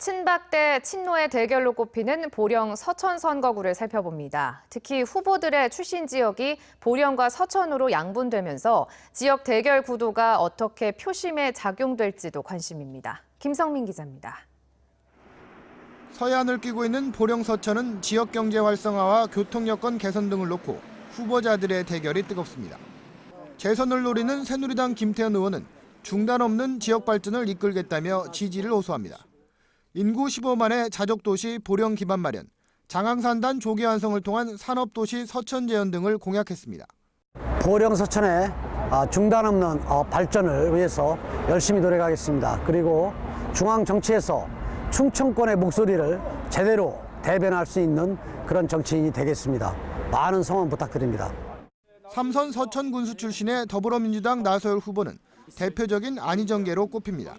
친박 대 친노의 대결로 꼽히는 보령 서천 선거구를 살펴봅니다. 특히 후보들의 출신 지역이 보령과 서천으로 양분되면서 지역 대결 구도가 어떻게 표심에 작용될지도 관심입니다. 김성민 기자입니다. 서해안을 끼고 있는 보령 서천은 지역 경제 활성화와 교통 여건 개선 등을 놓고 후보자들의 대결이 뜨겁습니다. 재선을 노리는 새누리당 김태현 의원은 중단 없는 지역 발전을 이끌겠다며 지지를 호소합니다. 인구 15만의 자족도시 보령 기반 마련, 장항산단 조기 완성을 통한 산업도시 서천 재현 등을 공약했습니다. 보령 서천의 아, 중단 없는 어, 발전을 위해서 열심히 노력하겠습니다. 그리고 중앙 정치에서 충청권의 목소리를 제대로 대변할 수 있는 그런 정치인이 되겠습니다. 많은 성원 부탁드립니다. 삼선 서천 군수 출신의 더불어민주당 나서열 후보는 대표적인 안희정계로 꼽힙니다.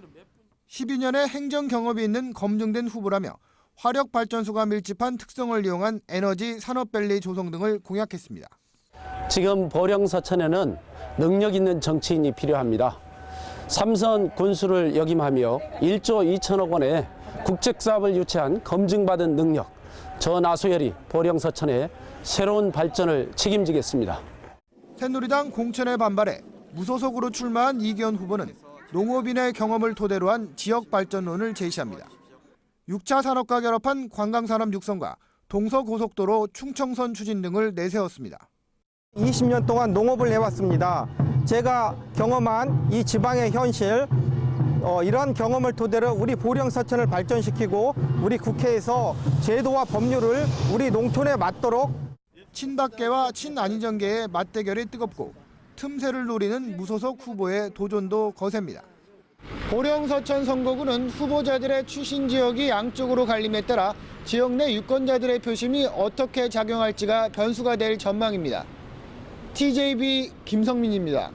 12년의 행정 경험이 있는 검증된 후보라며 화력 발전소가 밀집한 특성을 이용한 에너지 산업밸리 조성 등을 공약했습니다. 지금 보령 서천에는 능력 있는 정치인이 필요합니다. 삼선 군수를 역임하며 1조 2천억 원의 국책 사업을 유치한 검증받은 능력, 저 나소열이 보령 서천의 새로운 발전을 책임지겠습니다. 새누리당 공천에 반발해 무소속으로 출마한 이기현 후보는 농업인의 경험을 토대로 한 지역 발전론을 제시합니다. 6차 산업과 결합한 관광산업 육성과 동서고속도로 충청선 추진 등을 내세웠습니다. 20년 동안 농업을 해왔습니다. 제가 경험한 이 지방의 현실, 어, 이런 경험을 토대로 우리 보령 서천을 발전시키고 우리 국회에서 제도와 법률을 우리 농촌에 맞도록 친박계와 친안희정계의 맞대결이 뜨겁고 틈새를 노리는 무소속 후보의 도전도 거셉니다. 보령 서천 선거구는 후보자들의 출신 지역이 양쪽으로 갈림에 따라 지역 내 유권자들의 표심이 어떻게 작용할지가 변수가 될 전망입니다. TJB 김성민입니다.